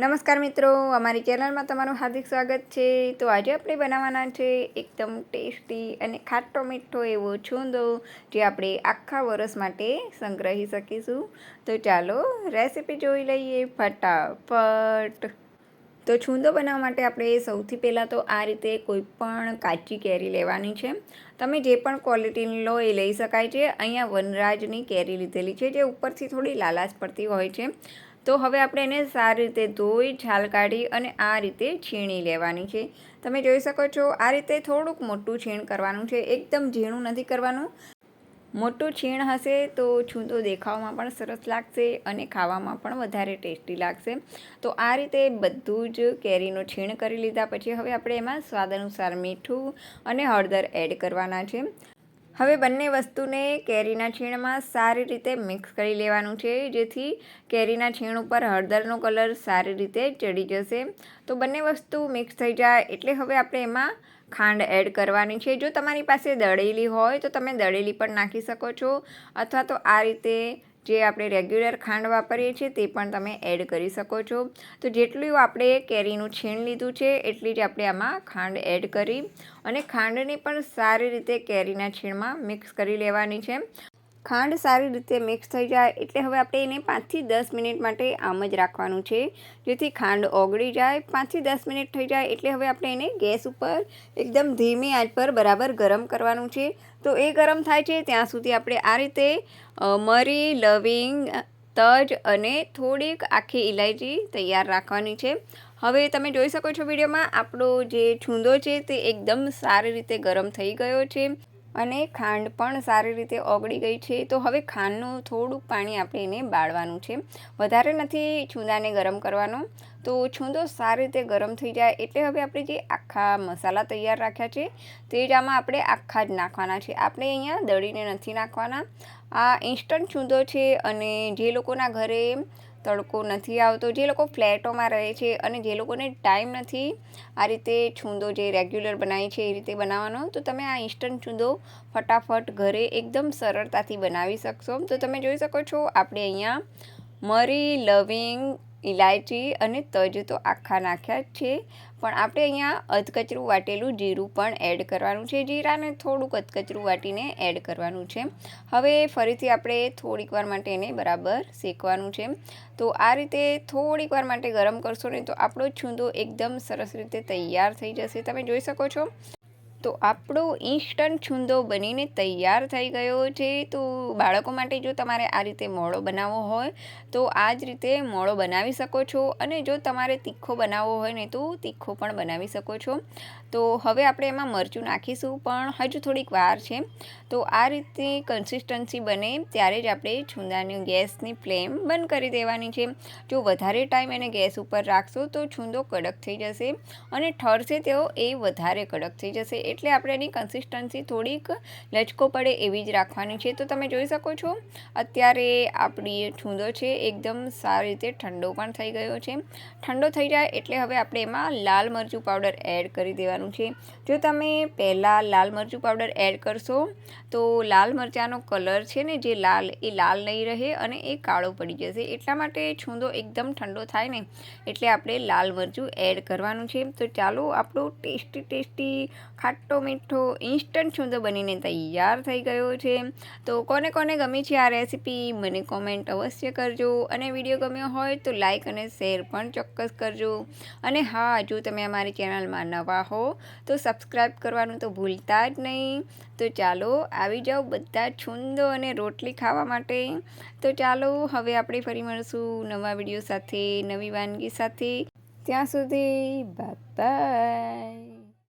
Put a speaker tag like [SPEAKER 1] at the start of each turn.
[SPEAKER 1] નમસ્કાર મિત્રો, અમારી ચેનલમાં તમારું હાર્દિક સ્વાગત છે. તો આજે આપણે બનાવવાના છે એકદમ ટેસ્ટી અને ખાટો મીઠો એવો છૂંદો, જે આપણે આખા વરસ માટે સંગ્રહી શકીશું. તો ચાલો રેસીપી જોઈ લઈએ ફટાફટ. તો છૂંદો બનાવવા માટે આપણે સૌથી પહેલાં તો આ રીતે કોઈ પણ કાચી કેરી લેવાની છે. તમે જે પણ ક્વોલિટીની લો એ લઈ શકાય છે. અહીંયા વનરાજની કેરી લીધેલી છે, જે ઉપરથી થોડી લાલાશ પડતી હોય છે. તો હવે આપણે એને સારી રીતે ધોઈ, છાલ કાઢી અને આ રીતે છીણી લેવાની છે. તમે જોઈ શકો છો, આ રીતે થોડુંક મોટું છીણ કરવાનું છે. એકદમ ઝીણું નથી કરવાનું. મોટું છીણ હશે તો છૂંદો દેખાવામાં પણ સરસ લાગશે અને ખાવામાં પણ વધારે ટેસ્ટી લાગશે. તો આ રીતે બધું જ કેરીનું છીણ કરી લીધા. પછી હવે આપણે એમાં સ્વાદ અનુસાર મીઠું અને હળદર એડ કરવાના છે. હવે બંને વસ્તુને કેરીના છીણમાં સારી રીતે મિક્સ કરી લેવાનું છે, જેથી કેરીના છીણ ઉપર હળદરનો કલર સારી રીતે ચડી જશે. તો બંને વસ્તુ મિક્સ થઈ જાય એટલે હવે આપણે એમાં ખાંડ એડ કરવાની છે. જો તમારી પાસે દળેલી હોય તો તમે દળેલી પણ નાખી શકો છો, અથવા તો આ રીતે જે આપણે રેગ્યુલર ખાંડ વાપરીએ છીએ તે પણ તમે એડ કરી શકો છો. તો જેટલું આપણે કેરીનું છીણ લીધું છે, એટલી જ આપણે આમાં ખાંડ એડ કરી અને ખાંડને પણ સારી રીતે કેરીના છીણમાં મિક્સ કરી લેવાની છે. ખાંડ સારી રીતે મિક્સ થઈ જાય એટલે હવે આપણે એને પાંચથી દસ મિનિટ માટે આમ જ રાખવાનું છે. જેથી ખાંડ ઓગળી જાય, પાંચથી દસ મિનિટ થઈ જાય એટલે હવે આપણે એને ગેસ ઉપર એકદમ ધીમી આંચ પર બરાબર ગરમ કરવાનું છે. તો એ ગરમ થાય છે ત્યાં સુધી આપણે આ રીતે મરી, લવિંગ, તજ અને થોડીક આખી ઇલાયચી તૈયાર રાખવાની છે. હવે તમે જોઈ શકો છો વિડીયોમાં આપણો જે છૂંદો છે તે એકદમ સારી રીતે ગરમ થઈ ગયો છે. અને ખાંડ પણ સારી રીતે ઓગળી ગઈ છે. તો હવે ખાંડનું થોડુંક પાણી આપણે એને બાળવાનું છે. વધારે નથી છૂંદાને ગરમ કરવાનો. તો છૂંદો સારી રીતે ગરમ થઈ જાય એટલે હવે આપણે જે આખા મસાલા તૈયાર રાખ્યા છે તે જ આમાં આપણે આખા જ નાખવાના છે. આપણે અહીંયા દળીને નથી નાખવાના. આ ઇન્સ્ટન્ટ છૂંદો છે અને જે લોકોના ઘરે તડકો નથી આવતો. જે લોકો ફ્લેટોમાં રહે છે અને જે લોકોને ટાઈમ નથી આ રીતે છૂંદો જે રેગ્યુલર બનાવી છે એ રીતે બનાવવાનો, તો તમે આ ઇન્સ્ટન્ટ છૂંદો ફટાફટ ઘરે એકદમ સરળતાથી બનાવી શકશો. તો તમે જોઈ શકો છો, આપણે અહીંયા મરી લવિંગ ઇલાયચી અને તજ તો આખા નાખ્યા જ છે. પણ આપણે અહીંયા અધકચરું વાટેલું જીરું પણ એડ કરવાનું છે. જીરાને થોડુંક અધકચરું વાટીને એડ કરવાનું છે. હવે ફરીથી આપણે થોડીક વાર માટે એને બરાબર શેકવાનું છે. તો આ રીતે થોડીક વાર માટે ગરમ કરશો ને તો આપણો છૂંદો એકદમ સરસ રીતે તૈયાર થઈ જશે. તમે જોઈ શકો છો. તો આપણો ઇન્સ્ટન્ટ છુંદો બનીને તૈયાર થઈ ગયો છે. તો બાળકો માટે જો તમારે આ રીતે મોળો બનાવવો હોય, તો આ જ રીતે મોળો બનાવી શકો છો. અને જો તમારે તીખો બનાવવો હોય ને તો તીખો પણ બનાવી શકો છો. તો હવે આપણે એમાં મરચું નાખીશું, પણ હજુ થોડીક વાર છે. તો આ રીતે કન્સિસ્ટન્સી બને ત્યારે જ આપણે છુંદાની ગેસની ફ્લેમ બંધ કરી દેવાની છે. જો વધારે ટાઈમ એને ગેસ ઉપર રાખશો તો છુંદો કડક થઈ જશે અને ઠરશે તેઓ એ વધારે કડક થઈ જશે. એટલે આપણે એની કન્સિસ્ટન્સી થોડીક લચકો પડે એવી જ રાખવાની છે. તો તમે જોઈ શકો છો, અત્યારે આપણી છુંદો છે એકદમ સારી રીતે ઠંડો પણ થઈ ગયો છે. ઠંડો થઈ જાય એટલે હવે આપણે એમાં લાલ મરચું પાવડર એડ કરી દેવાનું છે. જો તમે પહેલાં લાલ મરચું પાવડર એડ કરશો, તો લાલ મરચાંનો કલર છે ને જે લાલ, એ લાલ નહીં રહે અને એ કાળો પડી જશે. એટલા માટે છૂંદો એકદમ ઠંડો થાય ને એટલે આપણે લાલ મરચું એડ કરવાનું છે. તો ચાલો આપણો ટેસ્ટી ટેસ્ટી ખાટો મીઠો ઇન્સ્ટન્ટ છૂંદો બનીને તૈયાર થઈ ગયો છે. તો કોને કોને ગમી છે આ રેસીપી મને કોમેન્ટ અવશ્ય કરજો. અને વીડિયો ગમ્યો હોય તો લાઇક અને શેર પણ ચોક્કસ કરજો. અને હા જો તમે અમારી ચેનલમાં નવા હો તો સબસ્ક્રાઈબ કરવાનું તો ભૂલતા જ નહીં. તો ચાલો, આવી જાઓ બધા છુંદો અને રોટલી ખાવા માટે. તો ચાલો, હવે આપણે ફરી મળશું નવા વીડિયો સાથે, નવી વાનગી સાથે. ત્યાં સુધી બાય